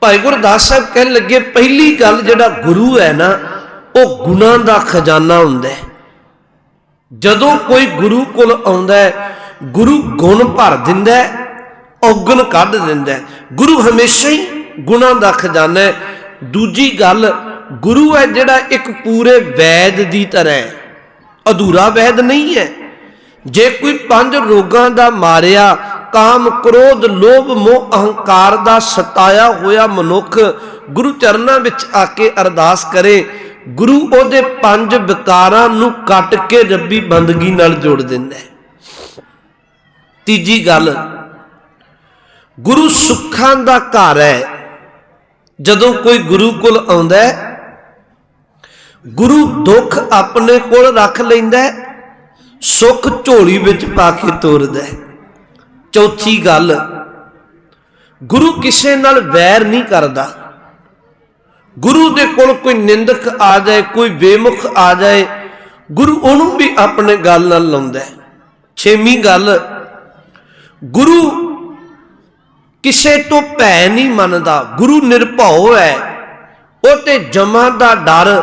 ਭਾਈ ਗੁਰਦਾਸ ਸਾਹਿਬ ਕਹਿਣ ਲੱਗੇ, ਪਹਿਲੀ ਗੱਲ ਜਿਹੜਾ ਗੁਰੂ ਹੈ ਨਾ, ਉਹ ਗੁਣਾਂ ਦਾ ਖਜ਼ਾਨਾ ਹੁੰਦਾ ਹੈ। ਜਦੋਂ ਕੋਈ ਗੁਰੂ ਕੋਲ ਆਉਂਦਾ ਹੈ, ਗੁਰੂ ਗੁਣ ਭਰ ਦਿੰਦਾ ਹੈ, ਔਗਣ ਕੱਢ ਦਿੰਦਾ ਹੈ। ਗੁਰੂ ਹਮੇਸ਼ਾ ਹੀ ਗੁਣਾਂ ਦਾ ਖਜ਼ਾਨਾ ਹੈ। ਦੂਜੀ ਗੱਲ, ਗੁਰੂ ਹੈ ਜਿਹੜਾ ਇੱਕ ਪੂਰੇ ਵੈਦ ਦੀ ਤਰ੍ਹਾਂ ਹੈ। ਅਧੂਰਾ ਵੈਦ ਨਹੀਂ ਹੈ। ਜੇ ਕੋਈ ਪੰਜ ਰੋਗਾਂ ਦਾ ਮਾਰਿਆ ਕਾਮ, ਕ੍ਰੋਧ, ਲੋਭ, ਮੋਹ, ਅਹੰਕਾਰ ਦਾ ਸਤਾਇਆ ਹੋਇਆ ਮਨੁੱਖ ਗੁਰੂ ਚਰਨਾਂ ਵਿੱਚ ਆ ਕੇ ਅਰਦਾਸ ਕਰੇ। ਗੁਰੂ ਉਹਦੇ ਪੰਜ ਵਿਕਾਰਾਂ ਨੂੰ ਕੱਟ ਕੇ ਰੱਬੀ ਬੰਦਗੀ ਨਾਲ ਜੋੜ ਦਿੰਦਾ ਹੈ। ਤੀਜੀ ਗੱਲ, ਗੁਰੂ ਸੁੱਖਾਂ ਦਾ ਘਰ ਹੈ। ਜਦੋਂ ਕੋਈ ਗੁਰੂ ਕੋਲ ਆਉਂਦਾ ਹੈ, ਗੁਰੂ ਦੁੱਖ ਆਪਣੇ ਕੋਲ ਰੱਖ ਲੈਂਦਾ ਹੈ, ਸੁੱਖ ਝੋਲੀ ਵਿੱਚ ਪਾ ਕੇ ਤੋਰਦਾ ਹੈ। ਚੌਥੀ ਗੱਲ, ਗੁਰੂ ਕਿਸੇ ਨਾਲ ਵੈਰ ਨਹੀਂ ਕਰਦਾ। ਗੁਰੂ ਦੇ ਕੋਲ ਕੋਈ ਨਿੰਦਕ ਆ ਜਾਏ, ਕੋਈ ਬੇਮੁਖ ਆ ਜਾਏ, ਗੁਰੂ ਉਹਨੂੰ ਵੀ ਆਪਣੇ ਗੱਲ ਨਾਲ ਲਾਉਂਦਾ ਹੈ। ਛੇਵੀਂ ਗੱਲ, ਗੁਰੂ ਕਿਸੇ ਤੋਂ ਭੈ ਨਹੀਂ ਮੰਨਦਾ, ਗੁਰੂ ਨਿਰਭਉ ਹੈ। ਉਹ ਤੇ ਜਮਾਂ ਦਾ ਡਰ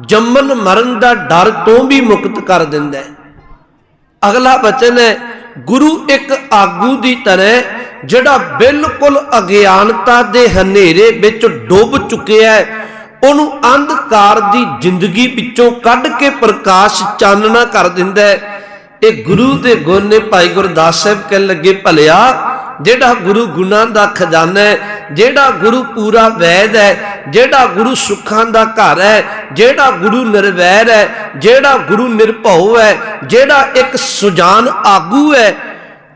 ਜੰਮਨ ਮਰਨ ਦਾ ਡਰ ਤੋਂ ਵੀ ਮੁਕਤ ਕਰ ਦਿੰਦਾ ਹੈ। ਅਗਲਾ ਬਚਨ ਹੈ ਗੁਰੂ ਇੱਕ ਆਗੂ ਦੀ ਤਰ੍ਹਾਂ ਜਿਹੜਾ ਬਿਲਕੁਲ ਅਗਿਆਨਤਾ ਦੇ ਹਨੇਰੇ ਵਿੱਚ ਡੁੱਬ ਚੁੱਕਿਆ ਹੈ, ਉਹਨੂੰ ਅੰਧਕਾਰ ਦੀ ਜ਼ਿੰਦਗੀ ਵਿੱਚੋਂ ਕੱਢ ਕੇ ਪ੍ਰਕਾਸ਼ ਚਾਨਣਾ ਕਰ ਦਿੰਦਾ ਹੈ। ਇਹ ਗੁਰੂ ਦੇ ਗੁਣ ਨੇ ਭਾਈ ਗੁਰਦਾਸ ਸਾਹਿਬ ਕਹਿਣ ਲੱਗੇ, ਭਲਿਆ, ਜਿਹੜਾ ਗੁਰੂ ਗੁਣਾਂ ਦਾ ਖਜ਼ਾਨਾ ਹੈ, ਜਿਹੜਾ ਗੁਰੂ ਪੂਰਾ ਵੈਦ ਹੈ, ਜਿਹੜਾ ਗੁਰੂ ਸੁੱਖਾਂ ਦਾ ਘਰ ਹੈ ਜਿਹੜਾ ਗੁਰੂ ਨਿਰਵੈਰ ਹੈ, ਜਿਹੜਾ ਗੁਰੂ ਨਿਰਭਉ ਹੈ, ਜਿਹੜਾ ਇੱਕ ਸੁਜਾਨ ਆਗੂ ਹੈ,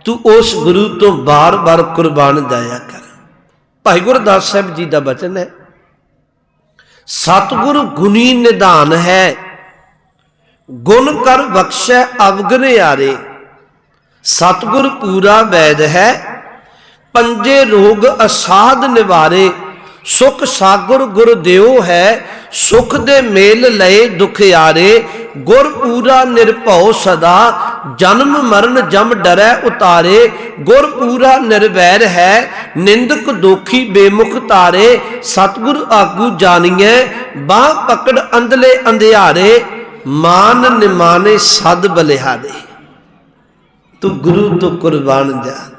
ਤੂੰ ਉਸ ਗੁਰੂ ਤੋਂ ਬਾਰ-ਬਾਰ ਕੁਰਬਾਨ ਜਾਇਆ ਕਰ। ਭਾਈ ਗੁਰਦਾਸ ਸਾਹਿਬ ਜੀ ਦਾ ਬਚਨ ਹੈ, ਸਤਿਗੁਰ ਗੁਣੀ ਨਿਧਾਨ ਹੈ, ਗੁਣ ਕਰ ਬਖਸ਼ੈ ਅਵਗਨ ਯਾਰੇ ਸਤਿਗੁਰ ਪੂਰਾ ਵੈਦ ਹੈ, ਪੰਜੇ ਰੋਗ ਅਸਾਧ ਨਿਵਾਰੇ, ਸੁਖ ਸਾਗਰ ਗੁਰ ਦਿਓ ਹੈ ਸੁਖ ਦੇ ਮੇਲ ਲਏ ਦੁਖਿਆਰੇ ਗੁਰ ਪੂਰਾ ਨਿਰਭਉ ਸਦਾ, ਜਨਮ ਮਰਨ ਜਮ ਡਰੈ ਉਤਾਰੇ, ਗੁਰ ਪੂਰਾ ਨਿਰਵੈਰ ਹੈ, ਨਿੰਦਕ ਦੋਖੀ ਬੇਮੁਖ ਤਾਰੇ ਸਤਿਗੁਰ ਆਗੂ ਜਾਣੀਐ, ਬਾਹ ਪਕੜ ਅੰਧਲੇ ਅੰਧਿਆਰੇ, ਮਾਨ ਨਿਮਾਨੇ ਸਦ ਬਲਿਹਾਰੇ। ਤੂੰ ਗੁਰੂ ਤੋਂ ਕੁਰਬਾਨ ਜਾ।